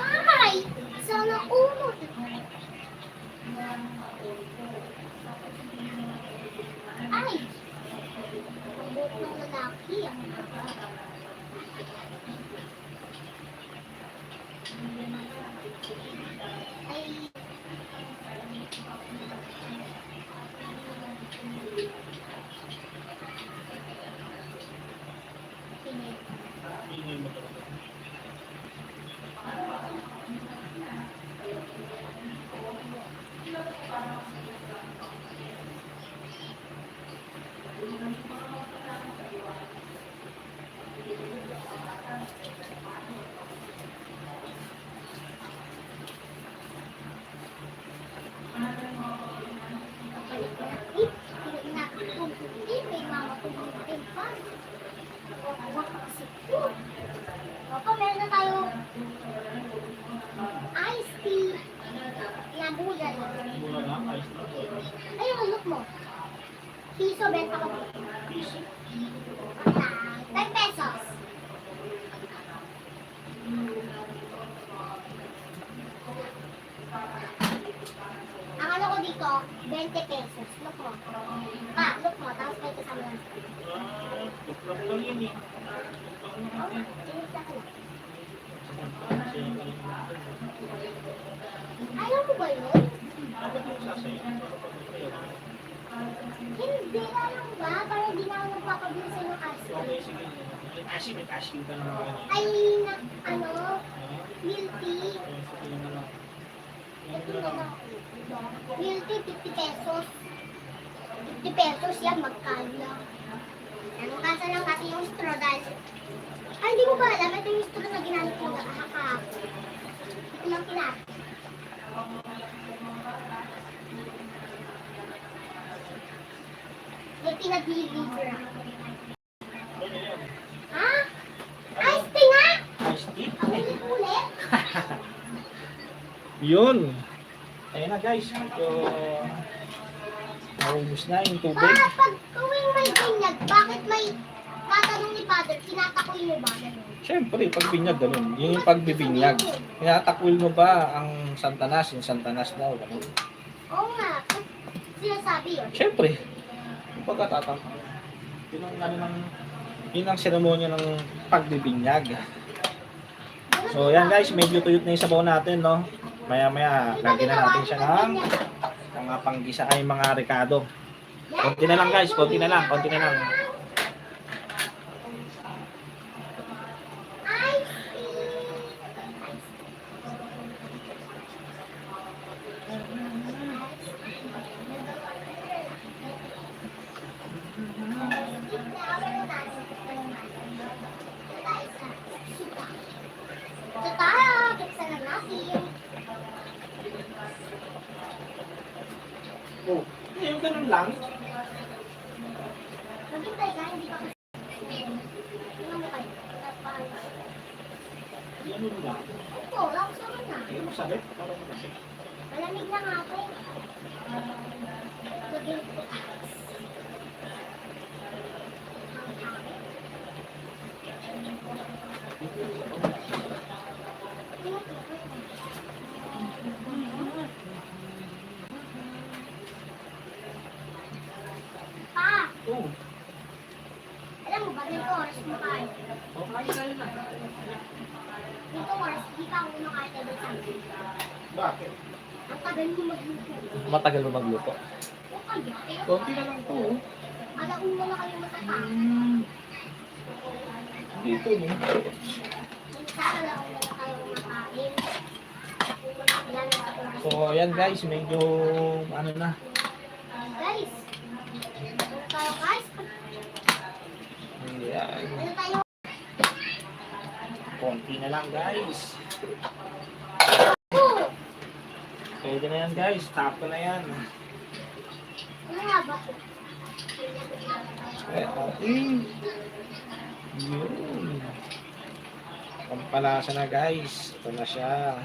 Ay! Sana uno. Ay! Ang buhok ng lalaki. Ang Ayos na. Ayun, look mo. Piso, benta ko. Piso. Ah, 10 pesos. Ang ano ko dito, 20 pesos. Look mo. Pa, look mo. Tapos may kasama lang. Ah, tuklap lang yun eh. Oh, tinignan ko. Ayaw mo ba yun? Dapat yung sasayin. Hindi, alam mo ba? Para hindi na ako nagpapabili sa inyo kasi. Okay, sige. Cashew, may cashew ka naman. Ay, na, ano, na lang. Ito na lang. Tea, 50 pesos. 50 pesos yan, magkano lang. Ano kasa lang kasi yung straw dahil... Ay, hindi mo ba alam? Ito yung straw na ginamit ko na kahapon. Ito lang kinapit. Ano yan? Ha? Ice tea nga! Iced tea? Ang ulit-ulit. Yun. Ayun na guys. Ito. Naubos na yung tubig. Pa, pag tuwing may binyag, bakit may tatanong ni Father, kinatakoy mo ba? Ganun. Siyempre, pag binyag, ganun. Yun yung pagbibinyag. Tinatakwil mo ba ang santanas? Yung santanas daw. Ganun. Oo nga, sinasabi yun. Siyempre. Yung pagkatatak. Yun ang ano ng yun ang seremonya ng pagbibinyag. So yan guys, medyo tuyot na yung sabaw natin, no? Maya maya, Di ba lagyan na natin siya ng ng panggisa ay mga. Yan, Konti na lang guys, konti na lang, konti na lang. Ice tea. Ito tayo, buksan na natin. Oh, ganun lang. Maghintay ka, hindi pa. Ganun lang. Opo. Malamig na nga ako. Ko. Pa, Oh, alam mo ba, ganito oras mo kain. okay tayo na. Ganito oras, hindi pa ako kumakain every Sunday. Bakit? Ang tagal mo magluto. Matagal mo magluto. O kaya, Konti na lang to. alauna na kayo matatapos. Dito, kayo na sa oras. So, ayan guys, medyo ano na. Ayan. Konti na lang guys. Pwede na yan guys. Tapo na yan. Okay. Yun. Pampalasa na guys. Ito na siya.